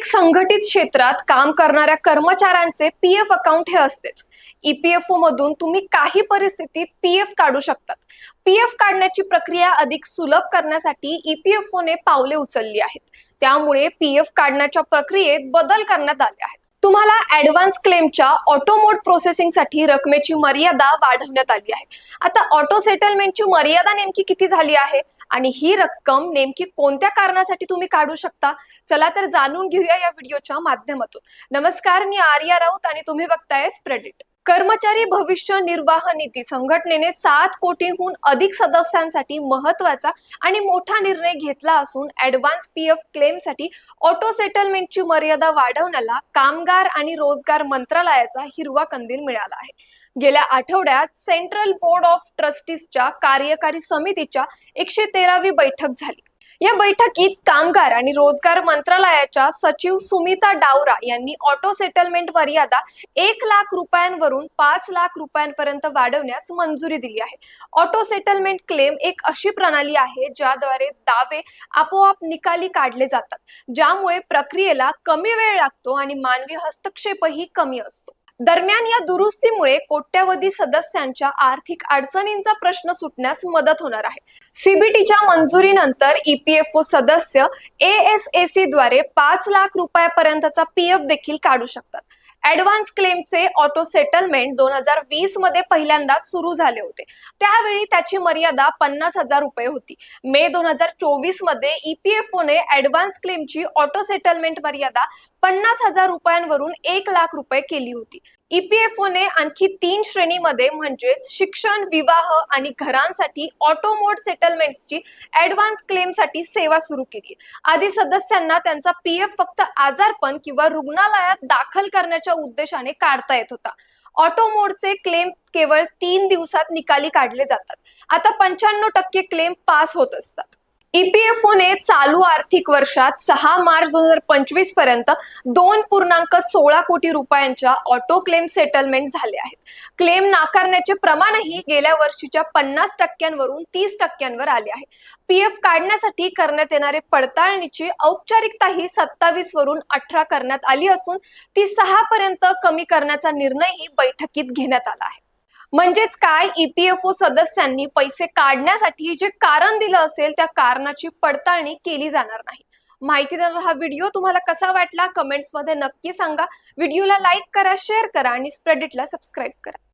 प्रत्येक संघटित क्षेत्रात काम करणाऱ्या कर्मचाऱ्यांचे पी एफ अकाउंट हे असतेच. ईपीएफओ मधून तुम्ही काही परिस्थितीत पी एफ काढू शकतात. पी एफ काढण्याची प्रक्रिया अधिक सुलभ करण्यासाठी ईपीएफओ ने पावले उचलली आहेत. त्यामुळे पी एफ काढण्याच्या प्रक्रियेत बदल करण्यात आले आहेत. तुम्हाला ऍडव्हान्स क्लेमच्या ऑटोमोड प्रोसेसिंगसाठी रकमेची मर्यादा वाढवण्यात आली आहे. आता ऑटो सेटलमेंटची मर्यादा नेमकी किती झाली आहे? आणि ही रक्कम नेमकी कोणत्या कारणासाठी तुम्ही काढू शकता? चला तर जाणून घेऊया या व्हिडिओच्या माध्यमातून. नमस्कार मी आर्या राऊत आणि तुम्ही बघताय स्प्रेडिट कर्मचारी भविष्य निर्वाह निधी संघटनेने सात कोटीहून अधिक सदस्यांसाठी महत्त्वाचा आणि मोठा निर्णय घेतला असून ऍडव्हान्स पी एफ क्लेमसाठी ऑटो सेटलमेंटची मर्यादा वाढवण्याला कामगार आणि रोजगार मंत्रालयाचा हिरवा कंदील मिळाला आहे. गेल्या आठवड्यात सेंट्रल बोर्ड ऑफ ट्रस्टीजच्या कार्यकारी समितीच्या एकशे तेरावी बैठक झाली. या बैठकीत कामगार आणि रोजगार मंत्रालयाच्या सचिव सुमिता डावरा यांनी ऑटो सेटलमेंट मर्यादा एक लाख रुपयांवरून पाच लाख रुपयांपर्यंत वाढवण्यास मंजुरी दिली आहे. ऑटो सेटलमेंट क्लेम एक अशी प्रणाली आहे ज्याद्वारे दावे आपोआप निकाली काढले जातात ज्यामुळे प्रक्रियेला कमी वेळ लागतो आणि मानवी हस्तक्षेपही कमी असतो. दरम्यान या दुरुस्तीमुळे कोट्यवधी सदस्यांच्या आर्थिक अडचणींचा प्रश्न सुटण्यास मदत होणार आहे. सीबीटीच्या मंजुरीनंतर ईपीएफओ सदस्य एएसएसी द्वारे पाच लाख रुपयापर्यंतचा पीएफ देखील काढू शकतात. ऍडव्हान्स क्लेमचे ऑटो सेटलमेंट दोन हजार वीसमध्ये पहिल्यांदा सुरू झाले होते. त्यावेळी त्याची मर्यादा पन्नास हजार रुपये होती. मे दोन हजार चोवीसमध्ये ईपीएफओने ऍडव्हान्स क्लेमची ऑटो सेटलमेंट मर्यादा पन्नास हजार रुपयांवरून एक लाख रुपये केली होती. ईपीएफओने आणखी तीन श्रेणीमध्ये म्हणजेच शिक्षण विवाह आणि घरांसाठी ऑटोमोड सेटलमेंटची ऍडव्हान्स क्लेमसाठी सेवा सुरू केली. आधी सदस्यांना त्यांचा पी एफ फक्त आजारपण किंवा रुग्णालयात दाखल करण्याच्या उद्देशाने काढता येत होता. ऑटोमोडचे क्लेम केवळ तीन दिवसात निकाली काढले जातात. आता पंच्याण्णव टक्के क्लेम पास होत असतात. ईपीएफओने चालू आर्थिक वर्षात सहा मार्च दोन हजार पंचवीसपर्यंत दोन पूर्णांक सोळा कोटी रुपयांच्या ऑटो क्लेम सेटलमेंट झाले आहेत. क्लेम नाकारण्याचे प्रमाणही गेल्या वर्षीच्या पन्नास टक्क्यांवरून तीस टक्क्यांवर आले आहे. पीएफ काढण्यासाठी करण्यात येणारे पडताळणीची औपचारिकताही सत्तावीस वरून अठरा करण्यात आली असून ती सहा पर्यंत कमी करण्याचा निर्णयही बैठकीत घेण्यात आला आहे. म्हणजेच काय? ईपीएफओ सदस्यांनी पैसे काढण्यासाठी जे कारण दिलं असेल त्या कारणाची पडताळणी केली जाणार नाही. माहिती देणारा हा व्हिडिओ तुम्हाला कसा वाटला? कमेंट्समध्ये नक्की सांगा. व्हिडिओला लाईक करा शेअर करा आणि स्प्रेडिटला सबस्क्राईब करा.